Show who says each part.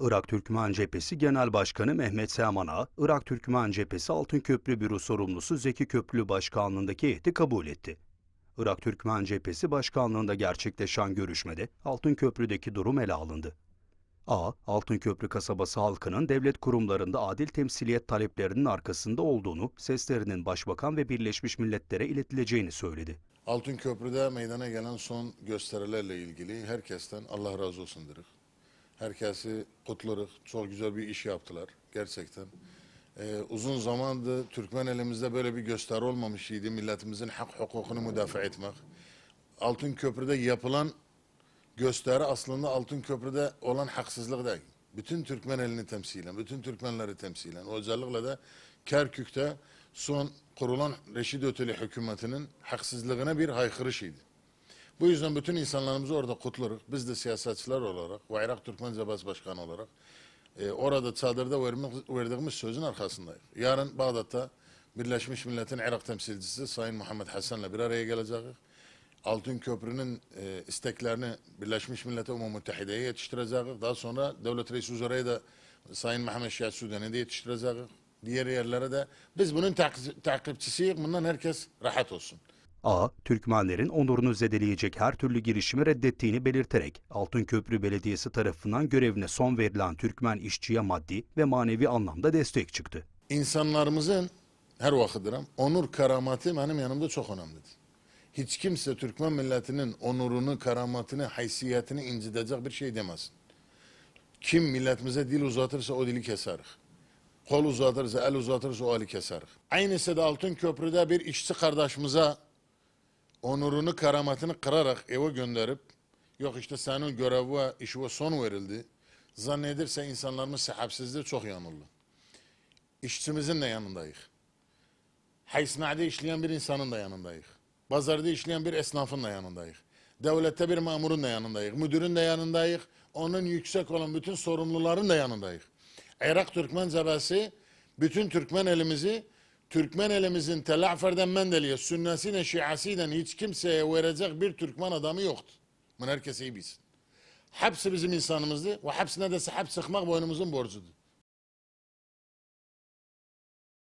Speaker 1: Irak Türkmen Cephesi Genel Başkanı Mehmet Seman'a, Irak Türkmen Cephesi Altınköprü Büro Sorumlusu Zeki Köprülü Başkanlığındaki heyeti kabul etti. Irak Türkmen Cephesi Başkanlığında gerçekleşen görüşmede Altınköprü'deki durum ele alındı. A. Altınköprü kasabası halkının devlet kurumlarında adil temsiliyet taleplerinin arkasında olduğunu, seslerinin Başbakan ve Birleşmiş Milletler'e iletileceğini söyledi.
Speaker 2: Altın Köprü'de meydana gelen son gösterilerle ilgili herkesten Allah razı olsun derik. Herkesi kutlarız. Çok güzel bir iş yaptılar gerçekten. Ee, uzun zamandır Türkmen elimizde böyle bir gösteri olmamış idi. Milletimizin hak hukukunu müdafaa etmek. Altın Köprü'de yapılan gösteri aslında Altın Köprü'de olan haksızlık değil. Bütün Türkmen elini temsilen, bütün Türkmenleri temsilen. Özellikle de Kerkük'te son kurulan Reşid Öteli hükümetinin haksızlığına bir haykırışıydı. Bu yüzden bütün insanlarımızı orada kutlarız. Biz de siyasetçiler olarak ve Irak Türkmen Cebesi Başkanı olarak e, orada çadırda verdiğimiz sözün arkasındayız. Yarın Bağdat'ta Birleşmiş Millet'in Irak temsilcisi Sayın Muhammed Hassan'la bir araya geleceğiz. Altın Köprü'nün e, isteklerini Birleşmiş Millet'e Umum Müttehide'ye yetiştireceğiz. Daha sonra Devlet Reisi Uzara'ya da Sayın Mehmet Şihat Sudan'ı da yetiştireceğiz. Diğer yerlere de. Biz bunun tak- takipçisiyiz. Bundan herkes rahat olsun.
Speaker 1: A. Türkmenlerin onurunu zedeleyecek her türlü girişimi reddettiğini belirterek Altınköprü Belediyesi tarafından görevine son verilen Türkmen işçiye maddi ve manevi anlamda destek çıktı.
Speaker 2: İnsanlarımızın her vakidirim onur karamatı benim yanımda çok önemlidir. Hiç kimse Türkmen milletinin onurunu, karamatını, haysiyetini incitecek bir şey demesin. Kim milletimize dil uzatırsa o dili keserik. Kol uzatırsa, el uzatırsa o eli keserik. Aynısı da Altın Köprü'de bir işçi kardeşimize onurunu, karamatını kırarak eve gönderip yok işte senin görevi ve işine son verildi. Zannedirse insanlarımız sahipsizdir çok yanıldı. İşçimizin de yanındayız. Haysna'da işleyen bir insanın da yanındayız. Pazarda işleyen bir esnafın da yanındayız. Devlette bir memurun da yanındayız. Müdürün de yanındayız. Onun yüksek olan bütün sorumluların da yanındayız. Irak Türkmen Cebesi bütün Türkmen elimizi Türkmen elimizin telaferden mendeliye, sünnesiyle, şiasıyla hiç kimseye verecek bir Türkmen adamı yoktu. Bunu herkes iyi bilsin. Hepsi bizim insanımızdı ve hepsine de sahip sıkmak boynumuzun borcudur.